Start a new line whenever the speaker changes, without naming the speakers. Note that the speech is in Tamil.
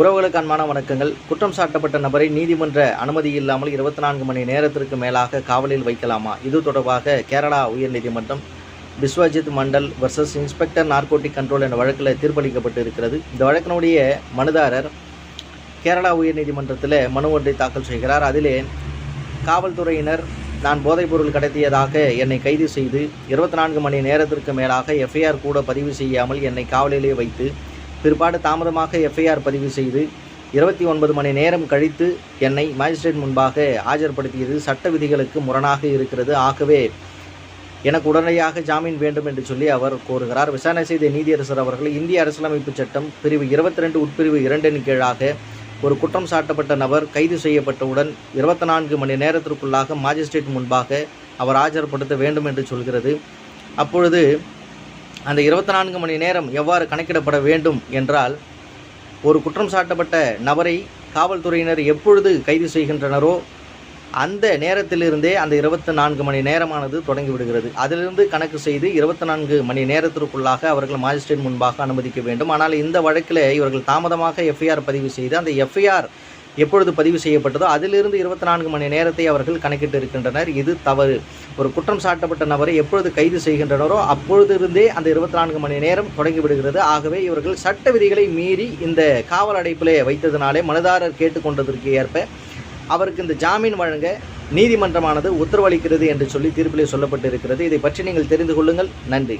உறவுகளுக்கு அன்பான வணக்கங்கள். குற்றம் சாட்டப்பட்ட நபரை நீதிமன்ற அனுமதி இல்லாமல் இருபத்தி நான்கு மணி நேரத்திற்கு மேலாக காவலில் வைக்கலாமா? இது தொடர்பாக கேரளா உயர்நீதிமன்றம் Biswajit Mandal versus inspector narcotic control என்ற வழக்கில் தீர்ப்பளிக்கப்பட்டு இருக்கிறது இந்த வழக்கினுடைய மனுதாரர் கேரளா உயர்நீதிமன்றத்தில் மனு ஒன்றை தாக்கல் செய்கிறார். அதிலே காவல்துறையினர் நான் போதைப்பொருள் கடத்தியதாக என்னை கைது செய்து இருபத்தி நான்கு மணி நேரத்திற்கு மேலாக எஃப்ஐஆர் கூட பதிவு செய்யாமல் என்னை காவலிலே வைத்து பிற்பாடு தாமதமாக எஃப்ஐஆர் பதிவு செய்து இருபத்தி ஒன்பது மணி நேரம் கழித்து என்னை மாஜிஸ்ட்ரேட் முன்பாக ஆஜர்படுத்தியது. சட்ட விதிகளுக்கு முரணாக இருக்கிறது. ஆகவே எனக்கு உடனடியாக ஜாமீன் வேண்டும் என்று சொல்லி அவர் கோருகிறார். விசாரணை செய்த நீதியரசர் அவர்கள் இந்திய அரசியலமைப்பு சட்டம் பிரிவு இருபத்தி ரெண்டு உட்பிரிவு இரண்டின் கீழாக ஒரு குற்றம் சாட்டப்பட்ட நபர் கைது செய்யப்பட்டவுடன் இருபத்தி நான்கு மணி நேரத்திற்குள்ளாக மாஜிஸ்ட்ரேட் முன்பாக அவர் ஆஜர்படுத்த வேண்டும் என்று சொல்கிறது. அப்பொழுது அந்த இருபத்தி நான்கு மணி நேரம் எவ்வாறு கணக்கிடப்பட வேண்டும் என்றால் ஒரு குற்றம் சாட்டப்பட்ட நபரை காவல்துறையினர் எப்பொழுது கைது செய்கின்றனரோ அந்த நேரத்திலிருந்தே அந்த இருபத்தி நான்கு மணி நேரமானது தொடங்கிவிடுகிறது அதிலிருந்து கணக்கு செய்து இருபத்தி நான்கு மணி நேரத்திற்குள்ளாக அவர்கள் மாஜிஸ்ட்ரேட் முன்பாக அனுமதிக்க வேண்டும். ஆனால் இந்த வழக்கில் இவர்கள் தாமதமாக எஃப்ஐஆர் பதிவு செய்து அந்த எஃப்ஐஆர் எப்பொழுது பதிவு செய்யப்பட்டதோ அதிலிருந்து இருபத்தி நான்கு மணி நேரத்தை அவர்கள் கணக்கிட்டு இருக்கின்றனர். இது தவறு. ஒரு குற்றம் சாட்டப்பட்ட நபரை எப்பொழுது கைது செய்கின்றனரோ அப்பொழுதிருந்தே அந்த இருபத்தி நான்கு மணி நேரம் தொடங்கி விடுகிறது. ஆகவே இவர்கள் சட்ட விதிகளை மீறி இந்த காவல் அடைப்பிலே வைத்ததினாலே மனுதாரர் கேட்டுக்கொண்டதற்கு ஏற்ப அவருக்கு இந்த ஜாமீன் வழங்க நீதிமன்றமானது உத்தரவளிக்கிறது என்று சொல்லி தீர்ப்பிலே சொல்லப்பட்டிருக்கிறது. இதை பற்றி நீங்கள் தெரிந்து கொள்ளுங்கள். நன்றி.